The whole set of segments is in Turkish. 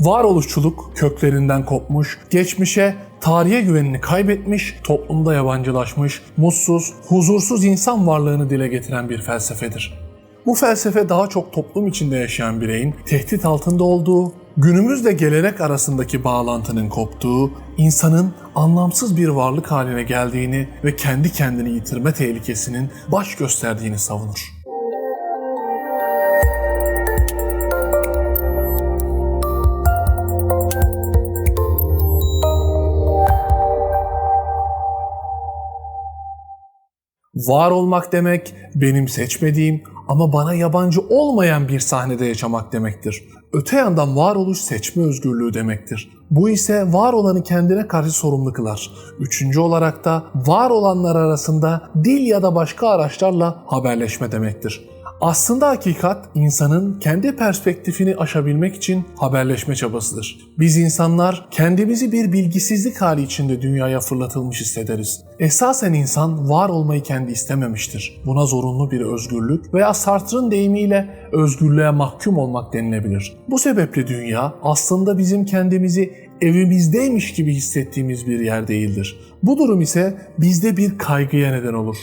Varoluşçuluk köklerinden kopmuş, geçmişe, tarihe güvenini kaybetmiş, toplumda yabancılaşmış, mutsuz, huzursuz insan varlığını dile getiren bir felsefedir. Bu felsefe daha çok toplum içinde yaşayan bireyin tehdit altında olduğu, günümüzle gelenek arasındaki bağlantının koptuğu, insanın anlamsız bir varlık haline geldiğini ve kendi kendini yitirme tehlikesinin baş gösterdiğini savunur. Var olmak demek benim seçmediğim ama bana yabancı olmayan bir sahnede yaşamak demektir. Öte yandan varoluş seçme özgürlüğü demektir. Bu ise var olanı kendine karşı sorumlu kılar. Üçüncü olarak da var olanlar arasında dil ya da başka araçlarla haberleşme demektir. Aslında hakikat insanın kendi perspektifini aşabilmek için haberleşme çabasıdır. Biz insanlar kendimizi bir bilgisizlik hali içinde dünyaya fırlatılmış hissederiz. Esasen insan var olmayı kendi istememiştir. Buna zorunlu bir özgürlük veya Sartre'ın deyimiyle özgürlüğe mahkum olmak denilebilir. Bu sebeple dünya aslında bizim kendimizi evimizdeymiş gibi hissettiğimiz bir yer değildir. Bu durum ise bizde bir kaygıya neden olur.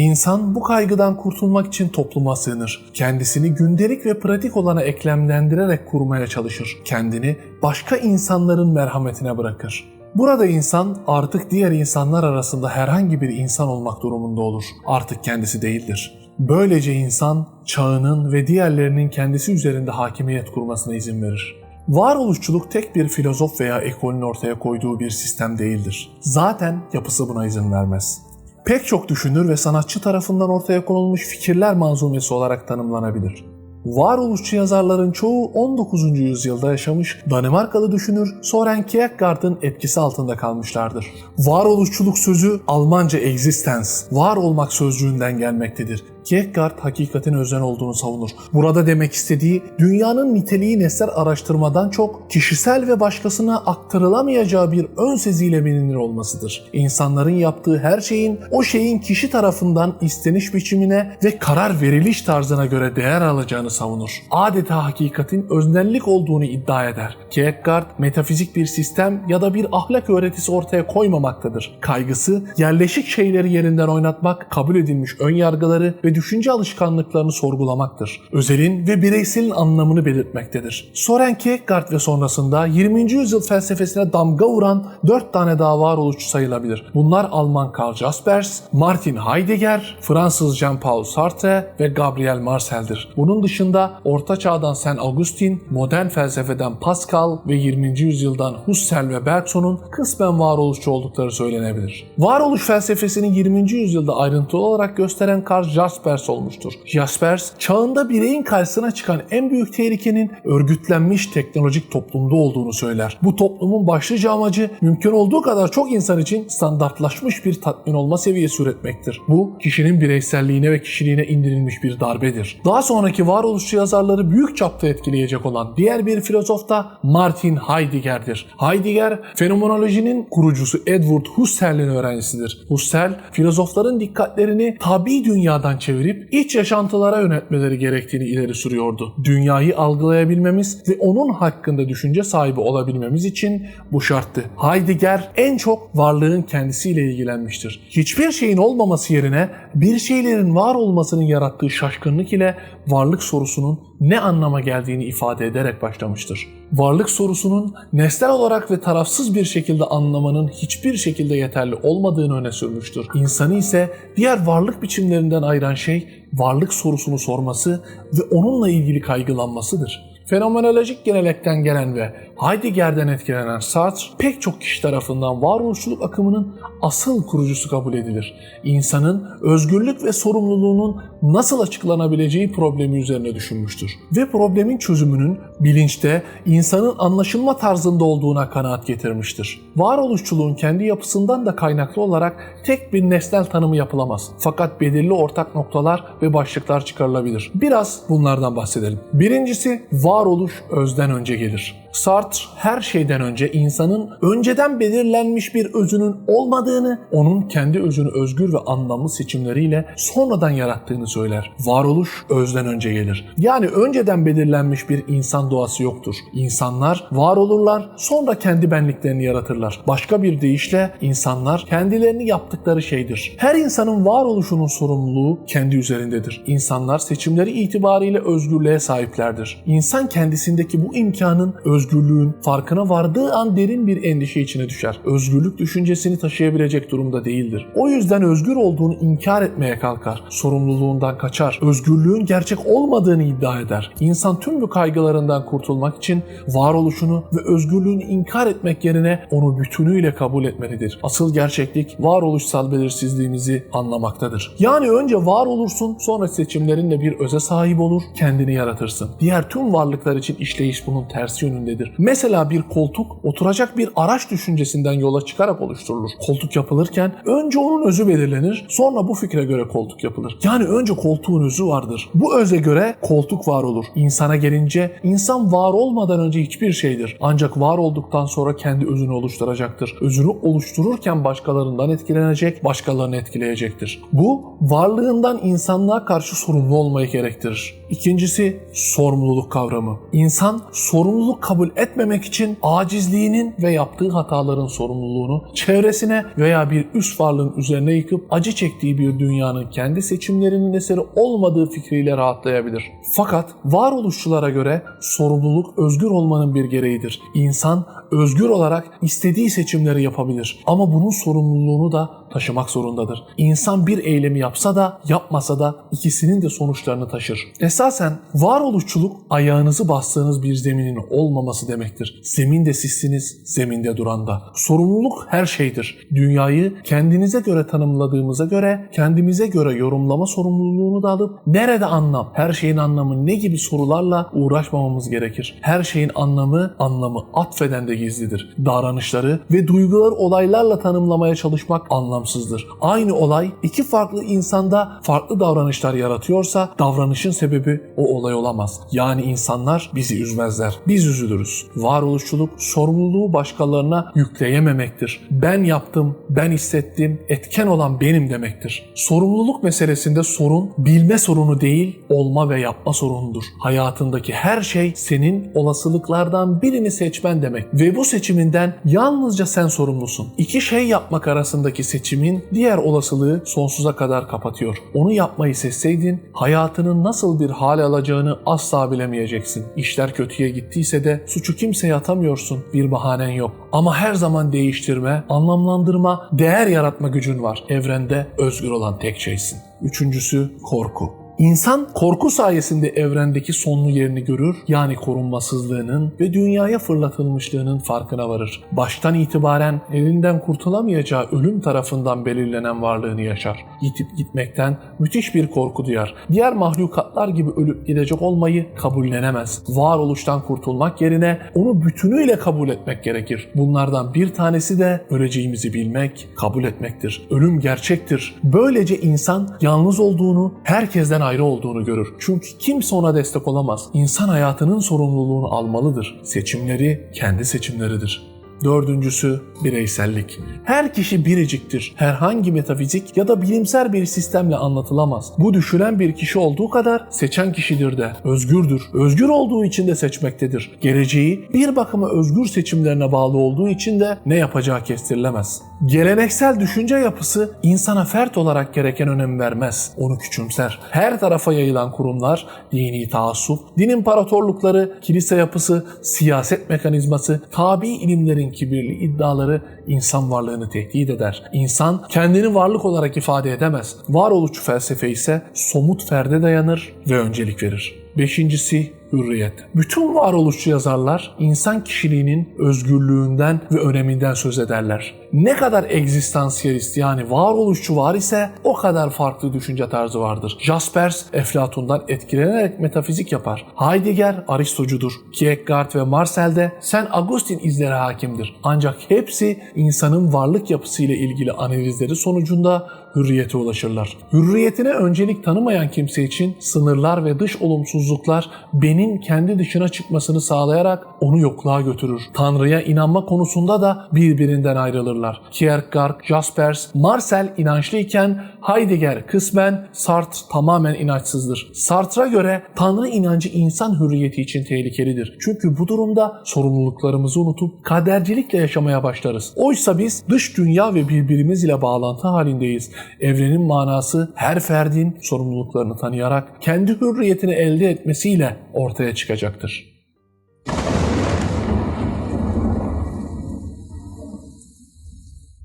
İnsan bu kaygıdan kurtulmak için topluma sığınır. Kendisini gündelik ve pratik olana eklemlendirerek kurmaya çalışır. Kendini başka insanların merhametine bırakır. Burada insan artık diğer insanlar arasında herhangi bir insan olmak durumunda olur. Artık kendisi değildir. Böylece insan çağının ve diğerlerinin kendisi üzerinde hakimiyet kurmasına izin verir. Varoluşçuluk tek bir filozof veya ekolün ortaya koyduğu bir sistem değildir. Zaten yapısı buna izin vermez pek çok düşünür ve sanatçı tarafından ortaya konulmuş fikirler manzumesi olarak tanımlanabilir. Varoluşçu yazarların çoğu 19. yüzyılda yaşamış Danimarkalı düşünür Soren Kierkegaard'ın etkisi altında kalmışlardır. Varoluşçuluk sözü Almanca existence, var olmak sözcüğünden gelmektedir. Kierkegaard hakikatin özen olduğunu savunur. Burada demek istediği dünyanın niteliği nesler araştırmadan çok kişisel ve başkasına aktarılamayacağı bir ön seziyle bilinir olmasıdır. İnsanların yaptığı her şeyin o şeyin kişi tarafından isteniş biçimine ve karar veriliş tarzına göre değer alacağını savunur. Adeta hakikatin öznellik olduğunu iddia eder. Kierkegaard metafizik bir sistem ya da bir ahlak öğretisi ortaya koymamaktadır. Kaygısı yerleşik şeyleri yerinden oynatmak, kabul edilmiş ön yargıları ve düşünce alışkanlıklarını sorgulamaktır. Özelin ve bireyselin anlamını belirtmektedir. Soren Kierkegaard ve sonrasında 20. yüzyıl felsefesine damga vuran 4 tane daha varoluşçu sayılabilir. Bunlar Alman Karl Jaspers, Martin Heidegger, Fransız Jean-Paul Sartre ve Gabriel Marcel'dir. Bunun dışında Orta Çağ'dan Saint Augustin, modern felsefeden Pascal ve 20. yüzyıldan Husserl ve Bergson'un kısmen varoluşçu oldukları söylenebilir. Varoluş felsefesini 20. yüzyılda ayrıntılı olarak gösteren Karl Jaspers Jaspers olmuştur. Jaspers, çağında bireyin karşısına çıkan en büyük tehlikenin örgütlenmiş teknolojik toplumda olduğunu söyler. Bu toplumun başlıca amacı mümkün olduğu kadar çok insan için standartlaşmış bir tatmin olma seviyesi üretmektir. Bu, kişinin bireyselliğine ve kişiliğine indirilmiş bir darbedir. Daha sonraki varoluşçu yazarları büyük çapta etkileyecek olan diğer bir filozof da Martin Heidegger'dir. Heidegger, fenomenolojinin kurucusu Edward Husserl'in öğrencisidir. Husserl, filozofların dikkatlerini tabi dünyadan çevirip iç yaşantılara yönetmeleri gerektiğini ileri sürüyordu. Dünyayı algılayabilmemiz ve onun hakkında düşünce sahibi olabilmemiz için bu şarttı. Heidegger en çok varlığın kendisiyle ilgilenmiştir. Hiçbir şeyin olmaması yerine bir şeylerin var olmasının yarattığı şaşkınlık ile varlık sorusunun ne anlama geldiğini ifade ederek başlamıştır. Varlık sorusunun nesnel olarak ve tarafsız bir şekilde anlamanın hiçbir şekilde yeterli olmadığını öne sürmüştür. İnsanı ise diğer varlık biçimlerinden ayıran şey varlık sorusunu sorması ve onunla ilgili kaygılanmasıdır. Fenomenolojik genelekten gelen ve Heidegger'den etkilenen Sartre pek çok kişi tarafından varoluşçuluk akımının asıl kurucusu kabul edilir. İnsanın özgürlük ve sorumluluğunun nasıl açıklanabileceği problemi üzerine düşünmüştür. Ve problemin çözümünün bilinçte insanın anlaşılma tarzında olduğuna kanaat getirmiştir. Varoluşçuluğun kendi yapısından da kaynaklı olarak tek bir nesnel tanımı yapılamaz. Fakat belirli ortak noktalar ve başlıklar çıkarılabilir. Biraz bunlardan bahsedelim. Birincisi varoluş özden önce gelir. Sartre her şeyden önce insanın önceden belirlenmiş bir özünün olmadığını, onun kendi özünü özgür ve anlamlı seçimleriyle sonradan yarattığını söyler. Varoluş özden önce gelir. Yani önceden belirlenmiş bir insan doğası yoktur. İnsanlar var olurlar, sonra kendi benliklerini yaratırlar. Başka bir deyişle insanlar kendilerini yaptıkları şeydir. Her insanın varoluşunun sorumluluğu kendi üzerindedir. İnsanlar seçimleri itibariyle özgürlüğe sahiplerdir. İnsan kendisindeki bu imkanın, özgürlüğün farkına vardığı an derin bir endişe içine düşer. Özgürlük düşüncesini taşıyabilecek durumda değildir. O yüzden özgür olduğunu inkar etmeye kalkar. Sorumluluğundan kaçar. Özgürlüğün gerçek olmadığını iddia eder. İnsan tüm bu kaygılarından kurtulmak için varoluşunu ve özgürlüğünü inkar etmek yerine onu bütünüyle kabul etmelidir. Asıl gerçeklik varoluşsal belirsizliğimizi anlamaktadır. Yani önce var olursun sonra seçimlerinle bir öze sahip olur kendini yaratırsın. Diğer tüm varlıklar için işleyiş bunun tersi yönündedir. Mesela bir koltuk oturacak bir araç düşüncesinden yola çıkarak oluşturulur. Koltuk yapılırken önce onun özü belirlenir sonra bu fikre göre koltuk yapılır. Yani önce koltuğun özü vardır. Bu öze göre koltuk var olur. İnsana gelince insan var olmadan önce hiçbir şeydir. Ancak var olduktan sonra kendi özünü oluşturacaktır. Özünü oluştururken başkalarından etkilenecek, başkalarını etkileyecektir. Bu varlığından insanlığa karşı sorumlu olmayı gerektirir. İkincisi sorumluluk kavramı. İnsan sorumluluk kabul etmemek için acizliğinin ve yaptığı hataların sorumluluğunu çevresine veya bir üst varlığın üzerine yıkıp acı çektiği bir dünyanın kendi seçimlerinin eseri olmadığı fikriyle rahatlayabilir. Fakat varoluşçulara göre sorumluluk özgür olmanın bir gereğidir. İnsan özgür olarak istediği seçimleri yapabilir ama bunun sorumluluğunu da taşımak zorundadır. İnsan bir eylemi yapsa da yapmasa da ikisinin de sonuçlarını taşır. Esasen varoluşçuluk ayağınızı bastığınız bir zeminin olmaması demektir. Zemin de sizsiniz, zeminde duranda. Sorumluluk her şeydir. Dünyayı kendinize göre tanımladığımıza göre kendimize göre yorumlama sorumluluğunu da alıp nerede anlam, her şeyin anlamı ne gibi sorularla uğraşmamamız gerekir. Her şeyin anlamı, anlamı atfeden de gizlidir. Davranışları ve duyguları olaylarla tanımlamaya çalışmak anlamsızdır. Aynı olay iki farklı insanda farklı davranışlar yaratıyorsa davranışın sebebi o olay olamaz. Yani insanlar bizi üzmezler. Biz üzülürüz. Varoluşçuluk sorumluluğu başkalarına yükleyememektir. Ben yaptım, ben hissettim, etken olan benim demektir. Sorumluluk meselesinde sorun bilme sorunu değil, olma ve yapma sorunudur. Hayatındaki her şey senin olasılıklardan birini seçmen demek ve bu seçiminden yalnızca sen sorumlusun. İki şey yapmak arasındaki seçimin diğer olasılığı sonsuza kadar kapatıyor. Onu yapmayı seçseydin hayatının nasıl bir hal alacağını asla bilemeyeceksin. İşler kötüye gittiyse de suçu kimseye atamıyorsun. Bir bahanen yok. Ama her zaman değiştirme, anlamlandırma, değer yaratma gücün var. Evrende özgür olan tek şeysin. Üçüncüsü korku. İnsan korku sayesinde evrendeki sonlu yerini görür yani korunmasızlığının ve dünyaya fırlatılmışlığının farkına varır. Baştan itibaren elinden kurtulamayacağı ölüm tarafından belirlenen varlığını yaşar. Yitip gitmekten müthiş bir korku duyar. Diğer mahlukatlar gibi ölüp gidecek olmayı kabullenemez. Varoluştan kurtulmak yerine onu bütünüyle kabul etmek gerekir. Bunlardan bir tanesi de öleceğimizi bilmek, kabul etmektir. Ölüm gerçektir. Böylece insan yalnız olduğunu, herkesten ayrı olduğunu görür. Çünkü kimse ona destek olamaz. İnsan hayatının sorumluluğunu almalıdır. Seçimleri kendi seçimleridir. Dördüncüsü bireysellik. Her kişi biriciktir. Herhangi metafizik ya da bilimsel bir sistemle anlatılamaz. Bu düşünen bir kişi olduğu kadar seçen kişidir de. Özgürdür. Özgür olduğu için de seçmektedir. Geleceği bir bakıma özgür seçimlerine bağlı olduğu için de ne yapacağı kestirilemez. Geleneksel düşünce yapısı insana fert olarak gereken önem vermez. Onu küçümser. Her tarafa yayılan kurumlar, dini taassup, din imparatorlukları, kilise yapısı, siyaset mekanizması, tabi ilimlerin kibirli iddiaları insan varlığını tehdit eder. İnsan kendini varlık olarak ifade edemez. Varoluşçu felsefe ise somut ferde dayanır ve öncelik verir. Beşincisi hürriyet. Bütün varoluşçu yazarlar insan kişiliğinin özgürlüğünden ve öneminden söz ederler. ne kadar egzistansiyelist yani varoluşçu var ise o kadar farklı düşünce tarzı vardır. Jaspers Eflatun'dan etkilenerek metafizik yapar. Heidegger Aristocudur. Kierkegaard ve Marcel de Saint Augustin izleri hakimdir. Ancak hepsi insanın varlık yapısıyla ilgili analizleri sonucunda hürriyete ulaşırlar. Hürriyetine öncelik tanımayan kimse için sınırlar ve dış olumsuzluklar benin kendi dışına çıkmasını sağlayarak onu yokluğa götürür. Tanrı'ya inanma konusunda da birbirinden ayrılırlar. Kierkegaard, Jaspers, Marcel inançlıyken Heidegger kısmen, Sartre tamamen inançsızdır. Sartre'a göre Tanrı inancı insan hürriyeti için tehlikelidir. Çünkü bu durumda sorumluluklarımızı unutup kadercilikle yaşamaya başlarız. Oysa biz dış dünya ve birbirimiz ile bağlantı halindeyiz. Evrenin manası her ferdin sorumluluklarını tanıyarak kendi hürriyetini elde etmesiyle ortaya çıkacaktır.